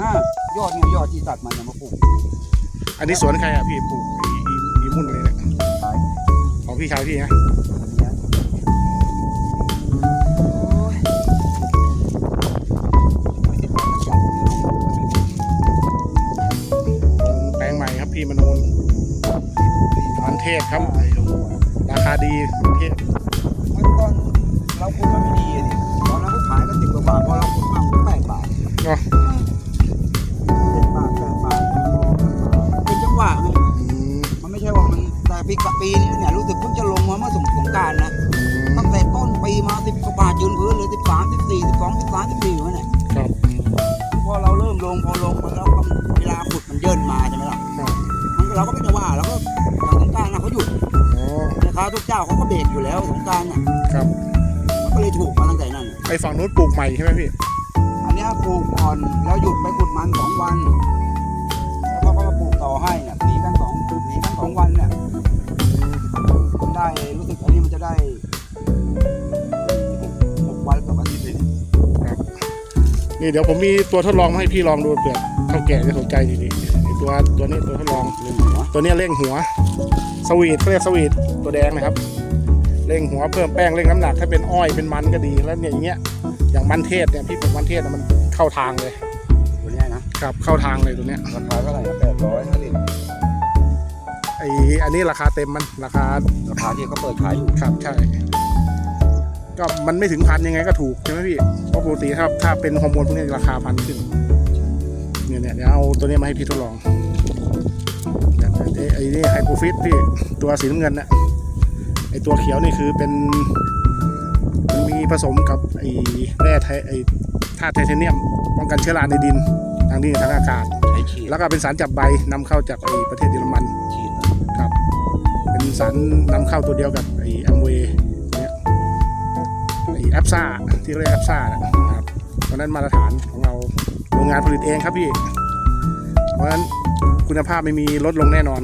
อ่ายอดเนี่ยยอดที่ตัดมันจะมาปลูกอันนี้สวนใครอะพี่ปลูกไอ้อีอีมุ่นเลยเนี่ยขายของพี่ชายพี่นะอันเนี้ยโอ้ยไม่ติดต่อสักอย่างลงแปลงใหม่ครับพี่มนูนมันเทศครับไอ้ลงหัวราคาดีมันเทศเมื่อก่อนเราคุณมันไม่ดีอะดิตอนนั้นเขาขายกันสิบกว่าบาทพอเราคุณมาแปดบาทเนาะ ปีกับปีนี้เนี่ยรู้สึกเพิ่งจะลงมาเมื่อสงสงกรารนะตั้งแต่ต้นปีมาสิบกว่าบาทยืนพื้นเลยสิบสามสิบสี่สิบสองสิบสามสิบสี่อยู่เนี่ยครับพอเราเริ่มลงพอลงมาแล้วก็เวลาขุดมันเยินมาใช่ไหมล่ะครับมันก็เราก็ไม่ได้ว่าเราก็อย่างสงกรารนะเขาหยุดอ๋อแม่ค้าทุกเจ้าเขาก็เบรกอยู่แล้วสงกรารน่ะครับมันก็เลยถูกมาตั้งแต่นั้นไอ้ฝั่งนู้นปลูกใหม่ใช่ไหมพี่อันเนี้ยปลูกก่อนแล้วหยุดไปขุดมันสองวัน จะได้หกวันกับอาทิตย์เลยนี่เดี๋ยวผมมีตัวทดลองมาให้พี่ลองดูเผื่อเท่าแก่จะสนใจดีๆไอ้ตัวตัวนี้ตัวทดลองเรื่องหัวตัวเนี้ยเร่งหัว สวีทเขาเรียกสวีทตัวแดงนะครับ เร่งหัวเพิ่มแป้งเร่งน้ำหนักถ้าเป็นอ้อยเป็นมันก็ดีแล้วเนี่ยอย่างเงี้ยอย่างมันเทศเนี่ยพี่ปลูกมันเทศน่ะมันเข้าทางเลยตัวเนี้ยนะครับเข้าทางเลยตัวเนี้ยราคาเท่าไหร่นะแปดร้อยห้าสิบ ไออันนี้ราคาเต็มมันราคาราคาที่เขาเปิดขายอยู่ครับใช่ ก็มันไม่ถึงพันยังไงก็ถูกใช่ไหมพี่ เพราะปกติถ้าถ้าเป็นฮอร์โมนพวกนี้ราคาพันขึ้น เนี่ยเนี่ยเดี๋ยวเอาตัวนี้มาให้พี่ทดลองเนี่ยไอ้ไอ้นี่ไฮโปรฟิตพี่ตัวสีน้ำเงินน่ะไอตัวเขียวนี่คือเป็นมันมีผสมกับไอ้แร่ไทไอ้ธาตุไทเทเนียมป้องกันเชื้อราในดินทางดินทางอากาศใช้ฉีดแล้วก็เป็นสารจับใบนำเข้าจากไอ้ประเทศเยอรมันฉีดนะครับเป็น สารนำเข้าตัวเดียวกับไอ้แอมเวย์เนี่ยไอ้แอปซ่าที่เขาเรียกแอปซ่านะครับเพราะฉะนั้นมาตรฐานของเราโรงงานผลิตเองครับพี่ เพราะฉะนั้นคุณภาพไม่มีลดลงแน่นอน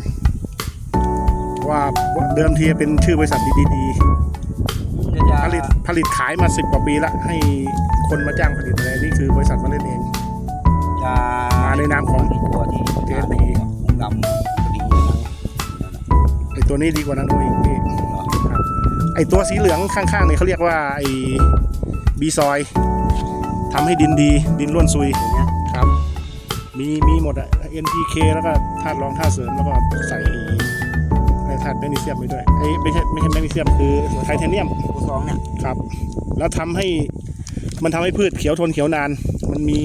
เพราะว่าเดิมทีเป็นชื่อบริษัทดียาๆผลิตผลิตขายมาสิบกว่าปีละให้คนมาจ้างผลิตอะไรนี่คือบริ ตัวนี้ดีกว่านั้นโอ้ยพี่ครับไอ้ตัวสีเหลืองข้างๆเนี่ยเขาเรียกว่าไอ้บีซอยทำให้ดินดีดินร่วนซุยตัวเนี้ยครับ มีมีหมดอะ NPK แล้วก็ธาตุรองธาตุเสริมแล้วก็ใส่ไอ้ธาตุแมกนีเซียมไปด้วยไอ้ไม่ใช่ไม่ใช่แมกนีเซียมคือไทเทเนียมตัวซองเนี่ยครับ แล้วทำให้มันทำให้พืชเขียวทนเขียวนาน มันมี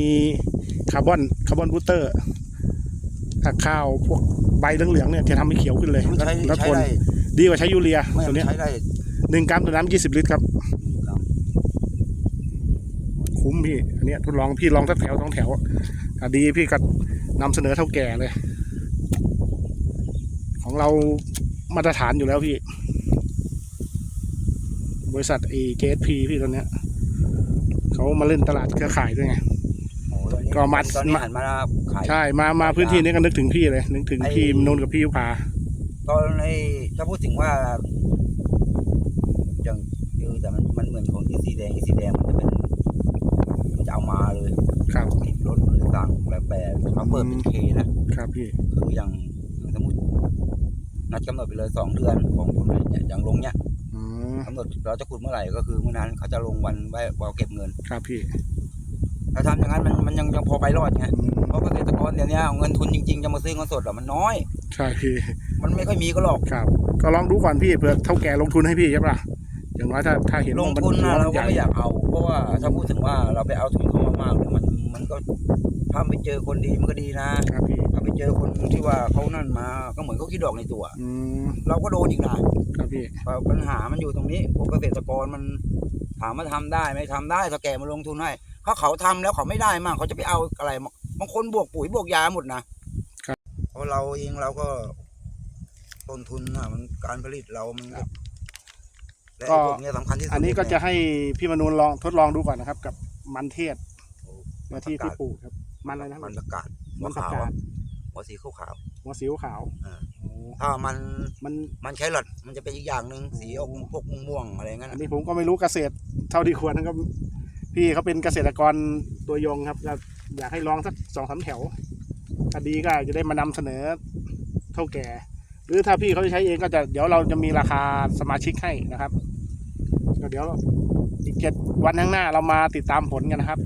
คาร์บอนคาร์บอนบูสเตอร์ถ้าข้าวพวก ใบเหลืองๆเนี่ยจะทำให้เขียวขึ้นเลยมันแล้วใช้แล้วใช้ทนได้ดีกว่าใช้ยูเรียไม่ตัวเนี้ยใช้ได้หนึ่งกรัมต่อน้ำยี่สิบลิตรครับกรัมคุ้มพี่ อันเนี้ยทดลองพี่ลองสักแถวสองแถวถ้าดีพี่ก็นำเสนอเท่าแก่เลย ของเรามาตรฐานอยู่แล้วพี่ บริษัทเอเจสพีพี่ตอนเนี้ยเขามาเล่นตลาดเครือข่ายด้วยไง โอ้โหตอนนี้ก็มาตอนนี้หันมาขาย ใช่มามาพื้นที่นี้ก็นึกถึงพี่เลยนึกถึงไอ้ พี่นนท์กับพี่ยุพาตอนในถ้าพูดถึงว่าอย่างคือแต่มันมันเหมือนของอีซีแดงอีซีแดงมันจะเป็นมันจะเอามาเลยครับ ติดรถหรือต่างแบบแบบเขาเปิดเป็นเคนะครับพี่คืออย่างอย่างสมมตินัดกำหนดไปเลยสองเดือนของคุณเนี่ยอย่างลงเนี่ยอืมกำหนดเราจะขุดเมื่อไหร่ก็คือเมื่อนั้นเขาจะลงวันไว้วาเก็บเงิน ครับพี่ ถ้าทำอย่างนั้นมันมันยังยังพอไปรอดไงอืมเพราะเกษตรกรเดี๋ยวนี้เงินทุนจริงๆจะมาซื้อเงินสดอะมันน้อย ใช่พี่ มันไม่ค่อยมีก็หรอกครับ ก็ลองดูก่อนพี่เผื่อเท่าแก่ลงทุนให้พี่ใช่ปะอย่างน้อยถ้าถ้าเห็นลงว่ามัทุนนะมัเราใหก็ญ่ไม่อยากเอา เพราะว่าถ้าพูดถึงว่าเราไปเอาทุนเขามากๆเนี่ยมันมันก็ถ้าไปเจอคนดีมันก็ดีนะครับพี่ถ้าไปเจอคนที่ว่าเขานั่นมา ก็เหมือนเขาคิดดอกในตัวอืมเราก็โดนอีกนะครับพี่ปัญหามันอยู่ตรงนี้พวกเกษตรกรมันถามว่าทำได้ไหมทำได้ถ้าแกมาลงทุนให้ เขาเขาทำแล้วเขาไม่ได้มากเขาจะไปเอาอะไรมาบางคนบวกปุ๋ยบวกยาหมดนะครับเพราะเราเองเราก็ต้นทุนอะมันการผลิตเรามันก็และไอ้พวกเนี้ยสำคัญที่สุดอันนี้ก็เยจะให้พี่มนูนลองทดลองดูก่อนนะครับ กับมันเทศเนื้อที่ที่ปลูกครับ มันอะไรนะมันประกาศมันผักขาวกาดอะหัวสีขาวขาวหัวสิวขาวอ่าโอ้ๆถ้ามันมันมันใช้หลอดมันจะเป็นอีกอย่างหนึ่งสีออกพวกม่วงๆอะไรงั้นอัอะนนี้ผมก็ไม่รู้เกษตรเท่าที่ควรนะครับ พี่เขาเป็นเกษตรกรตัวยงครับก็อยากให้ลองสักสองสามแถวถ้าดีก็จะได้มานำเสนอเท่าแก่ หรือถ้าพี่เขาจะใช้เองก็จะเดี๋ยวเราจะมีราคาสมาชิกให้นะครับก็เดี๋ยวอีกเจ็ดวันข้างหน้าเรามาติดตามผลกันนะครับ